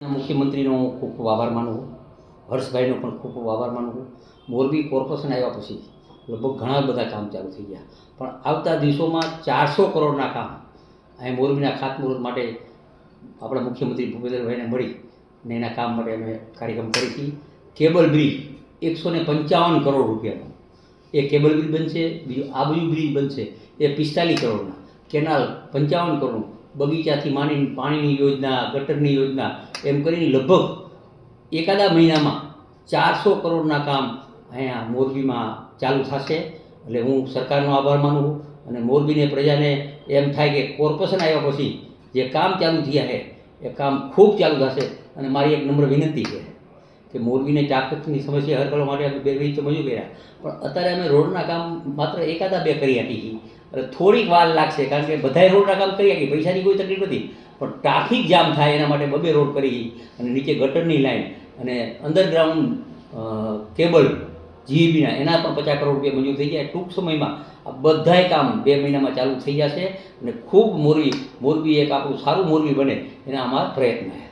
મુખ્યમંત્રીનો ખૂબ ખૂબ આભાર માનું હર્ષભાઈનો પણ ખૂબ ખૂબ આભાર માનું મોરબી કોર્પોરેશન આવ્યા પછી લગભગ ઘણા બધા કામ ચાલુ થઈ ગયા. પણ આવતા દિવસોમાં ચારસો કરોડના કામ અહીં મોરબીના ખાતમુહૂર્ત માટે આપણા મુખ્યમંત્રી ભૂપેન્દ્રભાઈને મળી ને એના કામ માટે અમે કાર્યક્રમ કરી હતી. કેબલ બ્રિજ એકસો ને પંચાવન કરોડ રૂપિયાનો. એ કેબલ બ્રિજ બનશે, બીજું આ બધું બ્રિજ બનશે, એ પિસ્તાલીસ કરોડના. કેનાલ પંચાવન કરોડનું. બગીચાથી માંડીને પાણીની યોજના, ગટરની યોજના, એમ કરીને લગભગ એકાદા મહિનામાં ચારસો કરોડના કામ અહીંયા મોરબીમાં ચાલુ થશે. એટલે હું સરકારનો આભાર માનું છું અને મોરબીને પ્રજાને એમ થાય કે કોર્પોરેશન આવ્યા પછી જે કામ ચાલુ થયા છે, એ કામ ખૂબ ચાલુ થશે. અને મારી એક નમ્ર વિનંતી છે કે મોરબીને ટ્રાફિકની સમસ્યા હલ કરવા માટે અમે બે વીજ તો મજૂર કર્યા. પણ અત્યારે અમે રોડના કામ માત્ર એકાદા બે કરી આપી છીએ. એટલે થોડીક વાર લાગશે, કારણ કે બધાય રોડના કામ કરી કે પૈસાની કોઈ તકલીફ નથી. પણ ટ્રાફિક જામ થાય એના માટે બબે રોડ કરી અને નીચે ગટરની લાઈન અને અંડરગ્રાઉન્ડ કેબલ જીઈબીના એના પણ પચાસ કરોડ રૂપિયા મંજૂર થઈ જાય. ટૂંક સમયમાં આ બધાય કામ બે મહિનામાં ચાલુ થઈ જશે અને ખૂબ મોરબી મોરબી એક આપણું સારું મોરબી બને એના અમારા પ્રયત્ન છે.